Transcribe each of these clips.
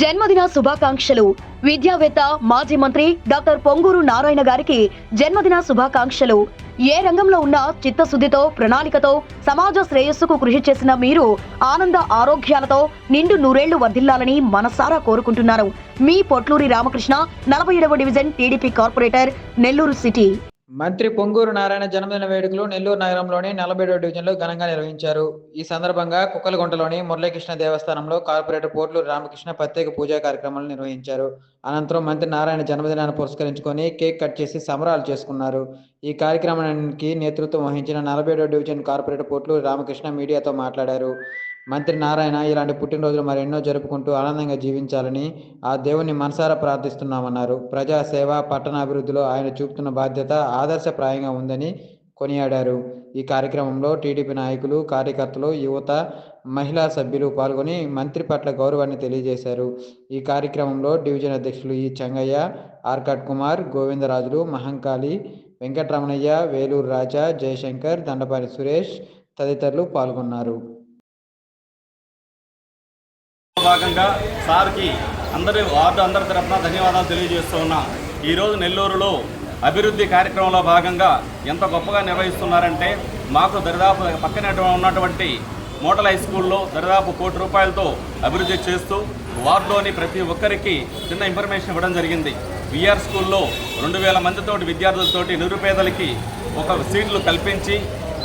జన్మదిన శుభాకాంక్షలు. విద్యావేత్త మాజీ మంత్రి డాక్టర్ పొంగూరు నారాయణ గారికి జన్మదిన శుభాకాంక్షలు. ఏ రంగంలో ఉన్న చిత్తశుద్ధితో ప్రణాళికతో సమాజ శ్రేయస్సుకు కృషి చేసిన మీరు ఆనంద ఆరోగ్యాలతో నిండు నూరేళ్ళు వర్ధిల్లాలని మనసారా కోరుకుంటున్నారు. మీ పొట్లూరి రామకృష్ణ నలభై ఏడవ division TDP corporator Nellore city. మంత్రి పొంగూరు నారాయణ జన్మదిన వేడుకలు నెల్లూరు నగరంలోని నలభైడవ డివిజన్లో ఘనంగా నిర్వహించారు. ఈ సందర్భంగా కుక్కలగుంటలోని మురళీకృష్ణ దేవస్థానంలో కార్పొరేటర్ పోర్టులు రామకృష్ణ ప్రత్యేక పూజా కార్యక్రమాలు నిర్వహించారు. అనంతరం మంత్రి నారాయణ జన్మదినాన్ని పురస్కరించుకొని కేక్ కట్ చేసి సంబరాలు చేసుకున్నారు. ఈ కార్యక్రమానికి నేతృత్వం వహించిన నలభైడవ డివిజన్ కార్పొరేటర్ పోర్టులు రామకృష్ణ మీడియాతో మాట్లాడారు. మంత్రి నారాయణ ఇలాంటి పుట్టినరోజులు మరెన్నో జరుపుకుంటూ ఆనందంగా జీవించాలని ఆ దేవుని మనసారా ప్రార్థిస్తున్నామన్నారు. ప్రజాసేవ పట్టణాభివృద్ధిలో ఆయన చూపుతున్న బాధ్యత ఆదర్శప్రాయంగా ఉందని కొనియాడారు. ఈ కార్యక్రమంలో టీడీపీ నాయకులు కార్యకర్తలు యువత మహిళా సభ్యులు పాల్గొని మంత్రి పట్ల గౌరవాన్ని తెలియజేశారు. ఈ కార్యక్రమంలో డివిజన్ అధ్యక్షులు ఈ చెంగయ్య ఆర్కాట్ కుమార్ గోవిందరాజులు మహంకాళి వెంకటరమణయ్య వేలూరు రాజా జయశంకర్ దండపాని సురేష్ తదితరులు పాల్గొన్నారు. భాగంగా సార్కి అందరి వార్డు అందరి తరఫున ధన్యవాదాలు తెలియజేస్తూ ఉన్నా. ఈరోజు నెల్లూరులో అభివృద్ధి కార్యక్రమంలో భాగంగా ఎంత గొప్పగా నిర్వహిస్తున్నారంటే మాకు దరిదాపు పక్కన ఉన్నటువంటి మోడల్ హై స్కూల్లో దరిదాపు కోటి రూపాయలతో అభివృద్ధి చేస్తూ వార్డులోని ప్రతి ఒక్కరికి చిన్న ఇన్ఫర్మేషన్ ఇవ్వడం జరిగింది. విఆర్ స్కూల్లో రెండు వేల మందితోటి విద్యార్థులతోటి నిరుపేదలకి ఒక సీట్లు కల్పించి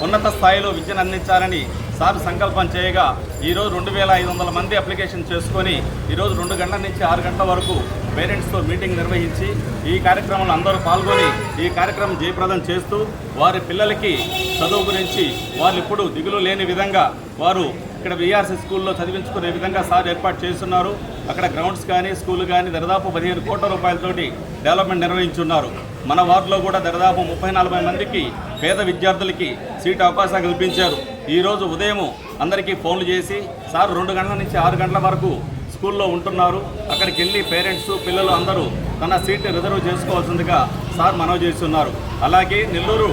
ఉన్నత స్థాయిలో విద్యను అందించాలని సార్ సంకల్పం చేయగా ఈరోజు రెండు వేల ఐదు వందల మంది అప్లికేషన్ చేసుకొని ఈరోజు రెండు గంటల నుంచి ఆరు గంటల వరకు పేరెంట్స్తో మీటింగ్ నిర్వహించి ఈ కార్యక్రమంలో అందరూ పాల్గొని ఈ కార్యక్రమం జయప్రదం చేస్తూ వారి పిల్లలకి చదువు గురించి వాళ్ళు ఇప్పుడు దిగులు లేని విధంగా వారు ఇక్కడ విఆర్సీ స్కూల్లో చదివించుకునే విధంగా సార్ ఏర్పాటు చేస్తున్నారు. అక్కడ గ్రౌండ్స్ కానీ స్కూల్ కానీ దరిదాపు పదిహేను కోట్ల రూపాయలతోటి డెవలప్మెంట్ నిర్వహించున్నారు. మన వార్డులో కూడా దరిదాపు ముప్పై నలభై మందికి పేద విద్యార్థులకి సీట్ అవకాశం కల్పించారు. ఈరోజు ఉదయం అందరికీ ఫోన్లు చేసి సార్ రెండు గంటల నుంచి ఆరు గంటల వరకు స్కూల్లో ఉంటున్నారు. అక్కడికి వెళ్ళి పేరెంట్స్ పిల్లలు అందరూ తన సీట్ని రిజర్వ్ చేసుకోవాల్సిందిగా సార్ మనవి చేస్తున్నారు. అలాగే నెల్లూరు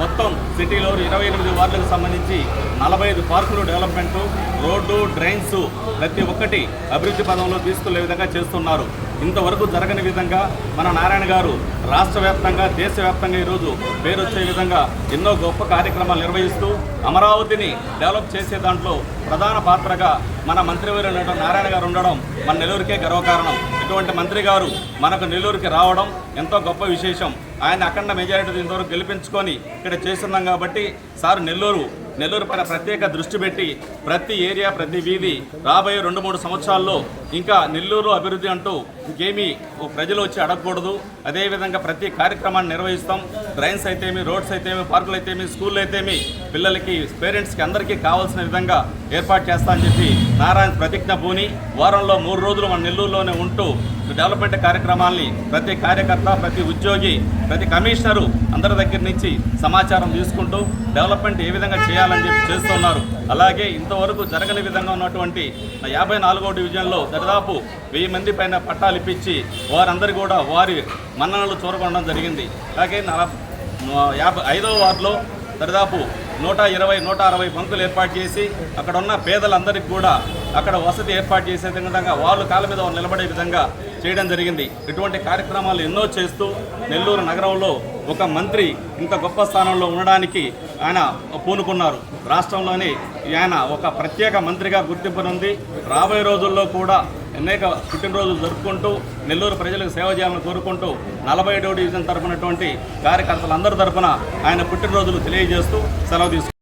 మొత్తం సిటీలో ఇరవై ఎనిమిది వార్డులకు సంబంధించి నలభై ఐదు పార్కులు డెవలప్మెంట్ రోడ్డు డ్రైన్స్ ప్రతి ఒక్కటి అభివృద్ధి పదంలో తీసుకునే విధంగా చేస్తున్నారు. ఇంతవరకు జరగని విధంగా మన నారాయణ గారు రాష్ట్ర వ్యాప్తంగా దేశవ్యాప్తంగా ఈరోజు పేరు వచ్చే విధంగా ఎన్నో గొప్ప కార్యక్రమాలు నిర్వహిస్తూ అమరావతిని డెవలప్ చేసే దాంట్లో ప్రధాన పాత్రగా మన మంత్రివర్యులు నారాయణ గారు ఉండడం మన నెల్లూరుకే గర్వకారణం. ఇటువంటి మంత్రి గారు మనకు నెల్లూరుకి రావడం ఎంతో గొప్ప విశేషం. ఆయన అఖండ మెజారిటీ ఇంతవరకు గెలిపించుకొని ఇక్కడ చేస్తున్నాం కాబట్టి సార్ నెల్లూరు నెల్లూరు పైన ప్రత్యేక దృష్టి పెట్టి ప్రతి ఏరియా ప్రతి వీధి రాబోయే రెండు మూడు సంవత్సరాల్లో ఇంకా నెల్లూరు అభివృద్ధి అంటూ ఇంకేమీ ప్రజలు వచ్చి అడగకూడదు. అదేవిధంగా ప్రతి కార్యక్రమాన్ని నిర్వహిస్తాం. ట్రైన్స్ అయితేమి రోడ్స్ అయితేమి పార్కులు అయితేమి స్కూళ్ళు అయితేమి పిల్లలకి పేరెంట్స్కి అందరికీ కావాల్సిన విధంగా ఏర్పాటు చేస్తా అని చెప్పి నారాయణ ప్రతిజ్ఞ పూని వారంలో మూడు రోజులు మన నెల్లూరులోనే ఉంటూ డెవలప్మెంట్ కార్యక్రమాల్ని ప్రతి కార్యకర్త ప్రతి ఉద్యోగి ప్రతి కమిషనరు అందరి దగ్గర నుంచి సమాచారం తీసుకుంటూ డెవలప్మెంట్ ఏ విధంగా చేయాలని చెప్పి చేస్తున్నారు. అలాగే ఇంతవరకు జరగని విధంగా ఉన్నటువంటి యాభై నాలుగో డివిజన్లో దాదాపు వెయ్యి మంది పైన పట్టాలు ఇప్పించి వారందరూ కూడా వారి మన్ననలు చూరగొనడం జరిగింది. అలాగే యాభై ఐదవ వార్డులో దాదాపు నూట ఇరవై నూట అరవై బంకులు ఏర్పాటు చేసి అక్కడ ఉన్న పేదలందరికీ కూడా అక్కడ వసతి ఏర్పాటు చేసే విధంగా వాళ్ళు కాళ్ళ మీద వాళ్ళు నిలబడే విధంగా చేయడం జరిగింది. ఇటువంటి కార్యక్రమాలు ఎన్నో చేస్తూ నెల్లూరు నగరంలో ఒక మంత్రి ఇంత గొప్ప స్థానంలో ఉండడానికి ఆయన పూనుకున్నారు. రాష్ట్రంలోని ఆయన ఒక ప్రత్యేక మంత్రిగా గుర్తింపునుంది. రాబోయే రోజుల్లో కూడా అనేక పుట్టినరోజులు జరుపుకుంటూ నెల్లూరు ప్రజలకు సేవ చేయాలని కోరుకుంటూ నలభై ఏడవ డివిజన్ తరపునటువంటి కార్యకర్తలందరి తరపున ఆయన పుట్టినరోజులు తెలియజేస్తూ సెలవు తీసుకుంటారు